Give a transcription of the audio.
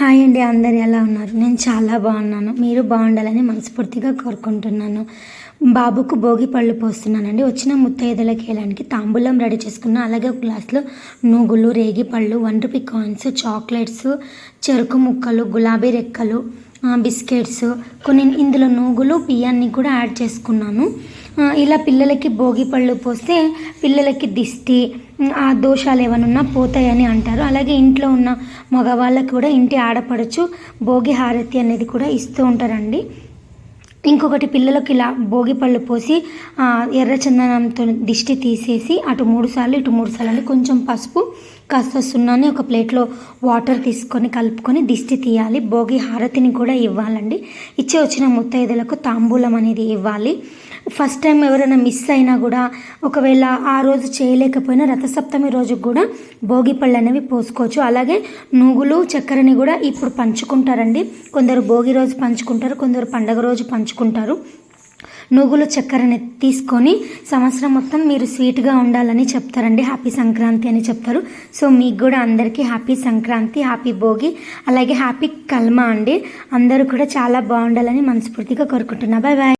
Hi అండి అందరు ఎలా ఉన్నారు? నేను చాలా బాగున్నాను. మీరు బాగుండాలని మనస్ఫూర్తిగా కోరుకుంటున్నాను. బాబుకు భోగి పళ్ళు పోస్తున్నానండి. వచ్చిన ముత్తైదులకి వెళ్ళడానికి తాంబూలం రెడీ చేసుకున్న అలాగే ఒక గ్లాస్లో నూగులు రేగి పళ్ళు వన్ రూపీ కాయిన్స్ చాక్లెట్స్ చెరుకు ముక్కలు గులాబీ రెక్కలు బిస్కెట్స్ కొన్ని ఇందులో నూగులు బియ్యాన్ని కూడా యాడ్ చేసుకున్నాను. ఇలా పిల్లలకి భోగి పళ్ళు పోస్తే పిల్లలకి దిష్టి ఆ దోషాలు ఏమైనా ఉన్నా పోతాయని అంటారు. అలాగే ఇంట్లో ఉన్న మగవాళ్ళకి కూడా ఇంటి ఆడపడచ్చు భోగి హారతి అనేది కూడా ఇస్తూ ఉంటారండి. ఇంకొకటి పిల్లలకి ఇలా భోగి పళ్ళు పోసి ఎర్ర చందనంతో దిష్టి తీసేసి అటు మూడు సార్లు ఇటు మూడు సార్లు అని కొంచెం పసుపు కాస్త సున్నాని ఒక ప్లేట్లో వాటర్ తీసుకొని కలుపుకొని దిష్టి తీయాలి. భోగి హారతిని కూడా ఇవ్వాలండి. ఇచ్చే వచ్చిన ముత్తైదులకు తాంబూలం అనేది ఇవ్వాలి. ఫస్ట్ టైం ఎవరైనా మిస్ అయినా కూడా ఒకవేళ ఆ రోజు చేయలేకపోయినా రథసప్తమి రోజు కూడా భోగి పళ్ళు అనేవి పోసుకోవచ్చు. అలాగే నువ్వులు చక్కెరని కూడా ఇప్పుడు పంచుకుంటారండి. కొందరు భోగి రోజు పంచుకుంటారు కొందరు పండగ రోజు పంచు ఉంచుకుంటారు నువ్వులు చక్కెరని తీసుకొని సంవత్సరం మొత్తం మీరు స్వీట్గా ఉండాలని చెప్తారండి. హ్యాపీ సంక్రాంతి అని చెప్తారు. సో మీకు కూడా అందరికీ హ్యాపీ సంక్రాంతి హ్యాపీ భోగి అలాగే హ్యాపీ కల్మా అండి. అందరూ కూడా చాలా బాగుండాలని మనస్ఫూర్తిగా కోరుకుంటున్నా. Bye bye